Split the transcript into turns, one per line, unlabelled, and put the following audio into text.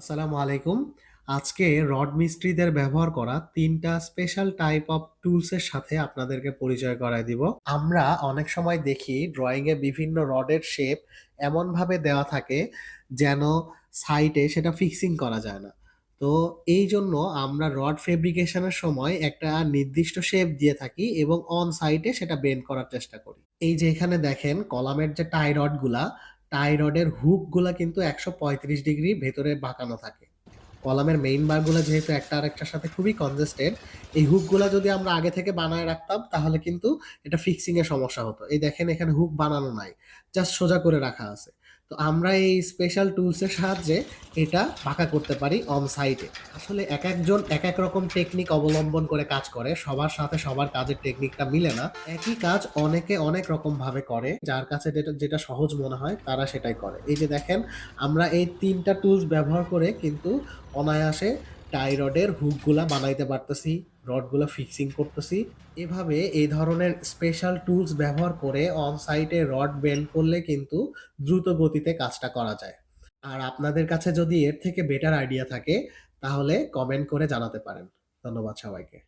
আসসালামু আলাইকুম। আজকে রড মিস্ত্রিদের ব্যবহার করা তিনটা স্পেশাল টাইপ অফ টুলস এর সাথে আপনাদেরকে পরিচয় করায় দিব। আমরা অনেক সময় দেখি ড্রইং এ বিভিন্ন রডের শেপ এমনভাবে দেওয়া থাকে যেন সাইটে সেটা ফিক্সিং করা যায় না। তো এই জন্য আমরা রড ফেব্রিকেশনের সময় একটা নির্দিষ্ট শেপ দিয়ে থাকি এবং অন সাইটে সেটা বেন্ড করার চেষ্টা করি। এই যে এখানে দেখেন কলামের যে টাই রডগুলা, টাই হুক হুকগুলা কিন্তু ১৩৫ ডিগ্রি ভেতরে বাঁকানো থাকে। কলামের মেইন বারগুলো যেহেতু একটা আরেকটার সাথে খুবই কনজেস্টেড, এই হুকগুলো যদি আমরা আগে থেকে বানায় রাখতাম তাহলে কিন্তু এটা ফিক্সিং এর সমস্যা হতো। এই দেখেন এখানে হুক বানানো নাই। জাস্ট সোজা করে রাখা আছে। তো আমরা এই স্পেশাল টুলসের সাহায্যে এটা পাকা করতে পারি অন সাইটে। আসলে এক একজন এক এক রকম টেকনিক অবলম্বন করে কাজ করে। সবার সাথে সবার কাজের টেকনিকটা মিলে না। একই কাজ অনেকে অনেক রকমভাবে করে। যার কাছে যেটা যেটা সহজ মনে হয় তারা সেটাই করে। এই যে দেখেন, আমরা এই তিনটা টুলস ব্যবহার করে কিন্তু অনায়াসে টাই রডের হুকগুলা বানাইতে পারতেছি, রডগুলা ফিক্সিং করতেছি। এভাবে এই ধরনের স্পেশাল টুলস ব্যবহার করে অন সাইটে রড বেন্ড করলে কিন্তু দ্রুত গতিতে কাজটা করা যায়। আর আপনাদের কাছে যদি এর থেকে বেটার আইডিয়া থাকে তাহলে কমেন্ট করে জানাতে পারেন। ধন্যবাদ সবাইকে।